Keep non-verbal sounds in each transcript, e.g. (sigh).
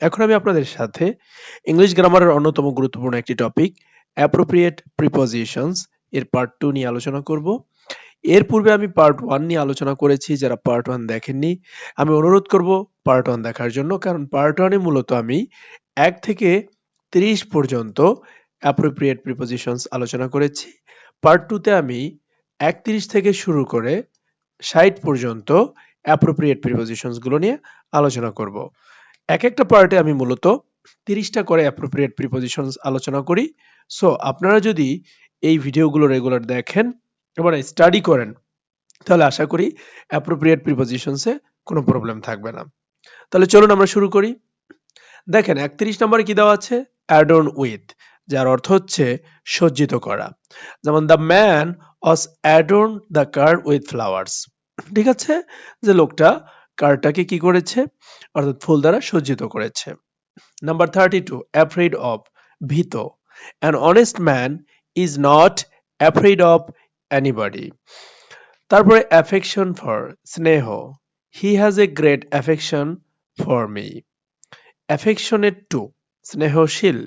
এখন আমি আপনাদের সাথে ইংলিশ গ্রামারের অন্যতম গুরুত্বপূর্ণ একটি টপিক অ্যাপ্রোপ্রিয়েট প্রিপোজিশনস এর পার্ট টু নিয়ে আলোচনা করব। এর পূর্বে আমি পার্ট ওয়ান নিয়ে আলোচনা করেছি, যারা পার্ট ওয়ান দেখেননি, আমি অনুরোধ করব পার্ট ওয়ান দেখার জন্য, কারণ পার্ট ওয়ানে মূলত আমি এক থেকে তিরিশ পর্যন্ত অ্যাপ্রোপ্রিয়েট প্রিপোজিশনস আলোচনা করেছি। পার্ট টুতে আমি একত্রিশ থেকে শুরু করে ষাট পর্যন্ত অ্যাপ্রোপ্রিয়েট প্রিপোজিশনসগুলো নিয়ে আলোচনা করব। এক একটা পার্টে আমি মূলত তিরিশটা করে অ্যাপ্রোপ্রিয়েট প্রিপোজিশনস আলোচনা করি। সো আপনারা যদি এই ভিডিওগুলো রেগুলার দেখেন এবং স্টাডি করেন, তাহলে আশা করি অ্যাপ্রোপ্রিয়েট প্রিপোজিশনসে কোনো প্রবলেম থাকবে না। তাহলে চলুন আমরা শুরু করি। দেখেন, একত্রিশ নম্বরে কি দেওয়া আছে? অ্যাডন উইথ যার অর্থ হচ্ছে সজ্জিত করা। যেমন the man as adorn the card with flowers ঠিক আছে? যে লোকটা কারটাকে কি করেছে? অর্থাৎ ফুল দ্বারা সজ্জিত করেছে। Number thirty two afraid of ভীত। An honest man is not afraid of anybody তারপরে অ্যাফেকশন ফর স্নেহ। He has a great affection for me affectionate to স্নেহশীল।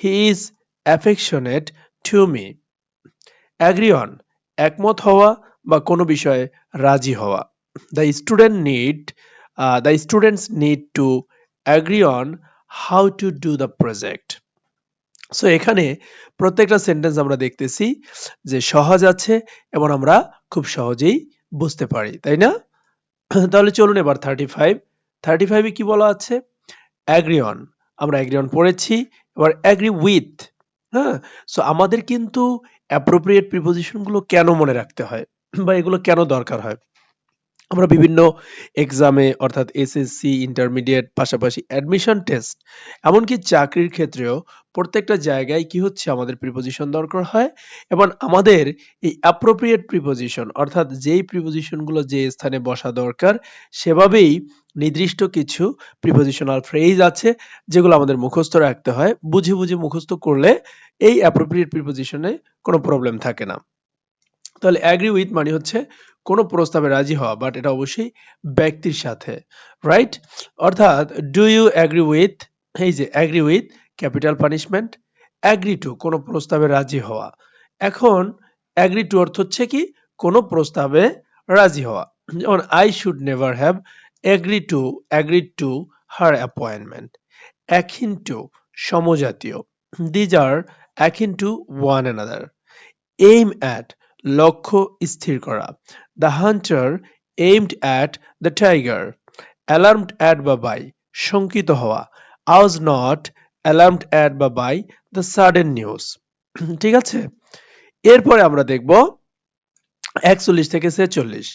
He is affectionate to me agree on একমত হওয়া বা কোনো বিষয়ে রাজি হওয়া। The student need the students need to agree on how to do the project so এখানে প্রত্যেকটা sentence আমরা দেখতেছি যে সহজ আছে এবং আমরা খুব সহজেই বুঝতে পারি, তাই না? (clears throat) তাহলে চলুন এবার থার্টি ফাইভ থার্টি ফাইভে কি বলা আছে? অ্যাগ্রি আমরা অ্যাগ্রি পড়েছি, এবার অ্যাগ্রি উইথ হ্যাঁ? সো আমাদের কিন্তু অ্যাপ্রোপ্রিয়েট প্রিপোজিশনগুলো কেন মনে রাখতে হয়? (clears throat) বা এগুলো কেন দরকার হয়? আমরা বিভিন্ন এক্সামে অর্থাৎ এসএসসি ইন্টারমিডিয়েট পাশাপাশি অ্যাডমিশন টেস্ট এমনকি চাকরির ক্ষেত্রেও প্রত্যেকটা জায়গায় কি হচ্ছে? আমাদের প্রিপোজিশন দরকার হয় এবং আমাদের এই অ্যাপ্রোপ্রিয়েট প্রিপোজিশন অর্থাৎ যেই প্রিপোজিশনগুলো যে স্থানে বসা দরকার, সেভাবেই নির্দিষ্ট কিছু প্রিপোজিশনাল ফ্রেজ আছে, যেগুলো আমাদের মুখস্থ রাখতে হয়। বুঝে বুঝে মুখস্থ করলে এই অ্যাপ্রোপ্রিয়েট প্রিপোজিশনে কোনো প্রবলেম থাকে না। তাহলে অ্যাগ্রি উইথ মানে হচ্ছে কোনো প্রস্তাবে রাজি হওয়া বাট এটা অবশ্যই ব্যক্তির সাথে রাইট অর্থাৎ ডু ইউ অ্যাগ্রি উইথ এই যে agree with capital punishment agree to কোনো প্রস্তাবে রাজি হওয়া। এখন অ্যাগ্রি টু অর্থ হচ্ছে কি? কোনো প্রস্তাবে রাজি হওয়া। যেমন I should never have agree to agree to her appointment akin to সমজাতীয়। These are akin to one another aim at লক্ষ্য স্থির করা। The hunter aimed at the tiger alarmed at বা বাই শঙ্কিত হওয়া। আওয়াজ নট অ্যালার্মড অ্যাট বা by the sudden news ঠিক আছে? এরপরে আমরা দেখব একচল্লিশ থেকে ছেচল্লিশ।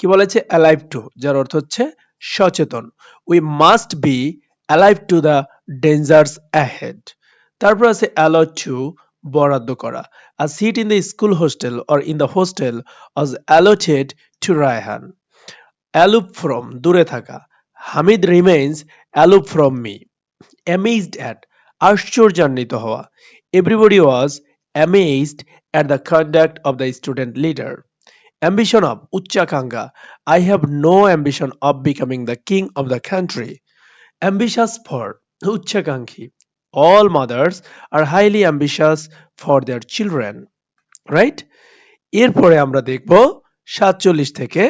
কি বলেছে? অ্যালাইভ টু যার অর্থ হচ্ছে সচেতন। We must be alive to the dangers ahead তারপর আছে অ্যালো টু বরাদ্দ করা A seat in the school hostel or in the hostel was allotted to Rayhan. Aloof from দূরে থাকা Hamid remains aloof from me. Amazed at আশ্চর্যান্বিত হওয়া Everybody was amazed at the conduct of the student leader. Ambition of উচ্চাকাঙ্ক্ষা I have no ambition of becoming the king of the country. Ambitious for উচ্চাকাঙ্ক্ষী all mothers are highly ambitious for their children, right? এরপরে আমরা দেখব সাতচল্লিশ থেকে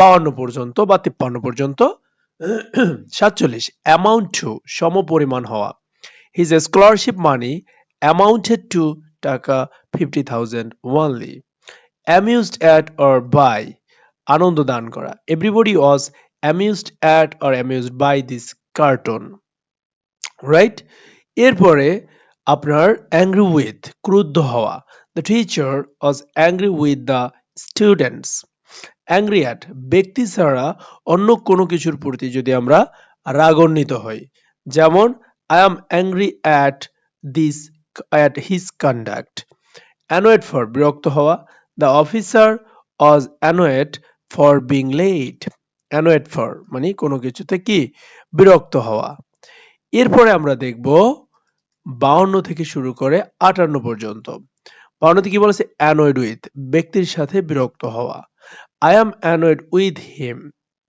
বাউন্ন পর্যন্ত বা তিপ্পান্ন পর্যন্ত। সাতচল্লিশ অ্যামাউন্ট টু সমপরিমাণ হওয়া। His scholarship money amounted to টাকা fifty thousand only amused at or by আনন্দ দান করা। Everybody was amused at or amused by this cartoon right এরপরে আপনার অ্যাংরি উইথ ক্রুদ্ধ হওয়া। The teacher was angry with the students angry at ব্যক্তি ছাড়া অন্য কোনো কিছুর প্রতি যদি আমরা রাগান্বিত হই। যেমন I am angry at this at his conduct annoyed for বিরক্ত হওয়া। The officer was annoyed for being late annoyed for মানে কোনো কিছুতে কি? বিরক্ত হওয়া। এরপরে আমরা দেখব বাউন্ন থেকে শুরু করে আটান্ন পর্যন্ত। বাউন্নতে কি বলেছে? অ্যানয়েড উইথ, ব্যক্তির সাথে বিরক্ত হওয়া। I am annoyed with him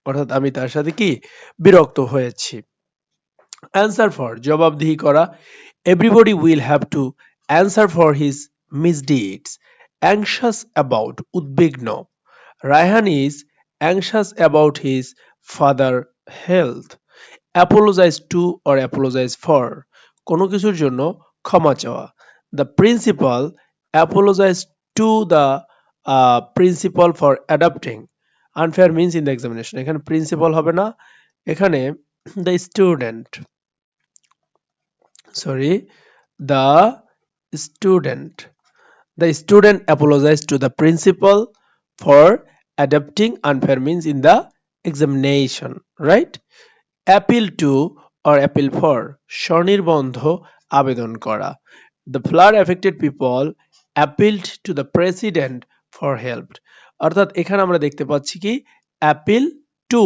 অর্থাৎ আমি তার সাথে কি? বিরক্ত হয়েছি। অ্যান্সার ফর জবাবদিহি করা। Everybody will have to answer for his misdeeds anxious about উদ্বিগ্ন। Raihan is anxious about his father health apologize to or apologize for কোনো কিছুর জন্য ক্ষমা চাওয়া the principal apologize to the principal for adapting unfair means in the examination এখানে principal হবে না এখানে the student sorry the student the student apologize to the principal for adapting unfair means in the examination right Appeal to or appeal for স্বনির্বন্ধ আবেদন করা। The flood affected people appealed to the president for help অর্থাৎ এখানে আমরা দেখতে পাচ্ছি কি? Appeal two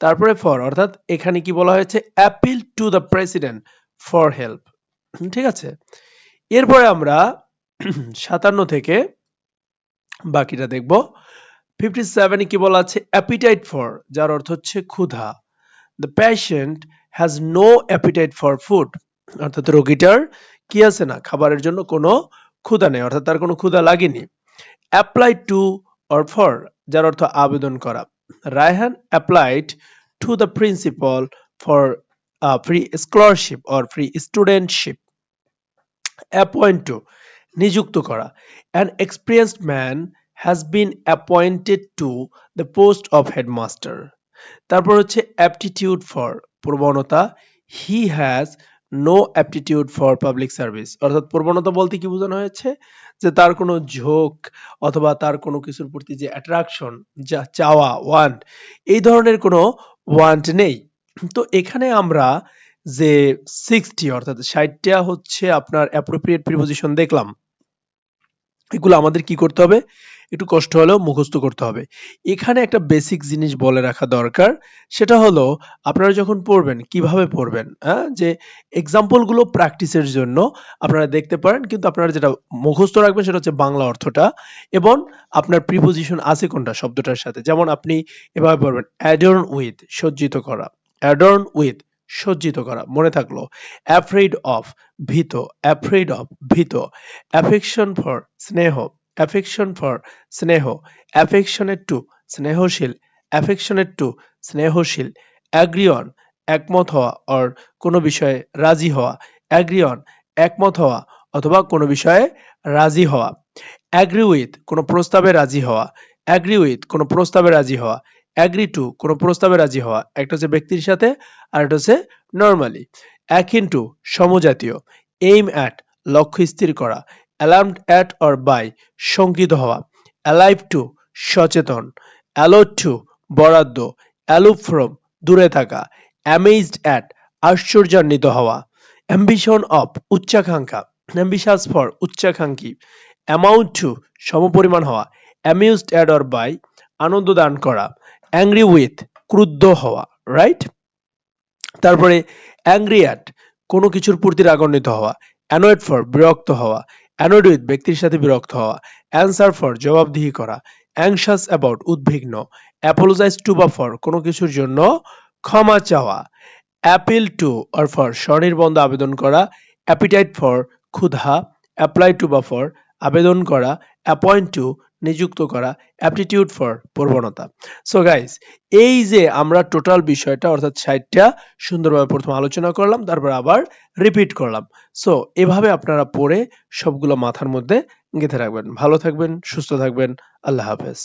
তারপরে for অর্থাৎ এখানে কি বলা হয়েছে? Appeal to the president for help ঠিক আছে? এরপরে আমরা সাতান্ন থেকে বাকিটা দেখব। ফিফটি সেভেন কি বলা আছে? অ্যাপিটাইট ফর যার অর্থ হচ্ছে ক্ষুধা। The patient has no appetite for food অর্থাৎ রোগীটার কি আছে না? খাবারের জন্য কোনো ক্ষুধা নেই, অর্থাৎ তার কোনো ক্ষুধা লাগেনি। অ্যাপ্লাই টু অর ফর যার অর্থ আবেদন করা। Raihan applied to the principal for free scholarship or free studentship appoint to নিযুক্ত করা। An experienced man has been appointed to the post of headmaster তারপর হচ্ছে অ্যাপটিটিউড ফর প্রবণতা he has no aptitude for public service অর্থাৎ প্রবণতা বলতে কি বোঝানো হয়েছে? যে তার কোনো ঝোঁক অথবা তার কোনো কিছুর প্রতি যে অ্যাট্রাকশন যা চাওয়া ওয়ান্ট এই ধরনের কোনো ওয়ান্ট নেই। তো এখানে আমরা যে সিক্সটি অর্থাৎ ষাটটা হচ্ছে আপনার অ্যাপ্রোপ্রিয়েট প্রিপোজিশন দেখলাম। এগুলো আমাদের কি করতে হবে? একটু কষ্ট হলেও মুখস্থ করতে হবে। এখানে একটা বেসিক জিনিস বলে রাখা দরকার, সেটা হলো আপনারা যখন পড়বেন, কীভাবে পড়বেন হ্যাঁ? যে এক্সাম্পলগুলো প্র্যাকটিসের জন্য আপনারা দেখতে পারেন, কিন্তু আপনারা যেটা মুখস্থ রাখবেন সেটা হচ্ছে বাংলা অর্থটা এবং আপনার প্রিপোজিশন আছে কোনটা শব্দটার সাথে। যেমন আপনি এভাবে পড়বেন অ্যাডর্ন উইথ সজ্জিত করা। অ্যাডর্ন উইথ সজ্জিত করা। মনে থাকল অ্যাফ্রেড অফ ভীত। অ্যাফ্রেড অফ ভীত। অ্যাফেকশন ফর স্নেহ। অ্যাফেকশন ফর স্নেহ অ্যাফেকশনের টু স্নেহশীল অ্যাফেকশনের টু স্নেহশীল অ্যাগ্রিয়ন একমত হওয়া অর কোনো বিষয়ে রাজি হওয়া অ্যাগ্রিয়ন একমত হওয়া অথবা কোনো বিষয়ে রাজি হওয়া অ্যাগ্রি উইথ কোনো প্রস্তাবে রাজি হওয়া অ্যাগ্রি উইথ কোনো প্রস্তাবে রাজি হওয়া অ্যাগ্রি টু কোনো প্রস্তাবে রাজি হওয়া, একটা হচ্ছে ব্যক্তির সাথে আর একটা হচ্ছে নর্মালি অ্যাকিন টু সমজাতীয় এইম অ্যাট লক্ষ্য স্থির করা অ্যালার্মড অ্যাট অর বাই শঙ্কিত হওয়া অ্যালাইভ টু সচেতন অ্যালোড টু বরাদ্দ অ্যালুপ ফ্রম দূরে থাকা অ্যামেজড অ্যাট আশ্চর্যান্বিত হওয়া অ্যাম্বিশন অফ উচ্চাকাঙ্ক্ষা অ্যাম্বিশাস ফর উচ্চাকাঙ্ক্ষী অ্যামাউন্ট টু সমপরিমাণ হওয়া অ্যামিউজড অ্যাট অর বাই আনন্দ দান করা অ্যাংরি উইথ ক্রুদ্ধ হওয়া রাইট তারপরে অ্যাংরি অ্যাট কোনো কিছুর প্রতি রাগান্বিত হওয়া অ্যানয়েড ফর বিরক্ত হওয়া অ্যানয়েড উইথ ব্যক্তির সাথে বিরক্ত হওয়া, অ্যান্সার ফর জবাবদিহি করা অ্যাংশাস অ্যাবাউট উদ্বিগ্ন অ্যাপোলোজাইজ টু বা ফর কোনো কিছুর জন্য ক্ষমা চাওয়া অ্যাপিল টু অর ফর স্বনির্বন্ধ আবেদন করা অ্যাপিটাইট ফর ক্ষুধা অ্যাপ্লাই টু বা ফর আবেদন করা অ্যাপয়েন্ট টু নিযুক্ত করা অ্যাপটিটিউড ফর প্রবণতা। সো গাইস এই যে আমরা টোটাল বিষয়টা, অর্থাৎ ষাটটা, সুন্দরভাবে প্রথম আলোচনা করলাম, তারপর আবার রিপিট করলাম। সো এভাবে আপনারা পড়ে সবগুলো মাথার মধ্যে গেঁথে রাখবেন। ভালো থাকবেন, সুস্থ থাকবেন। আল্লাহ হাফেজ।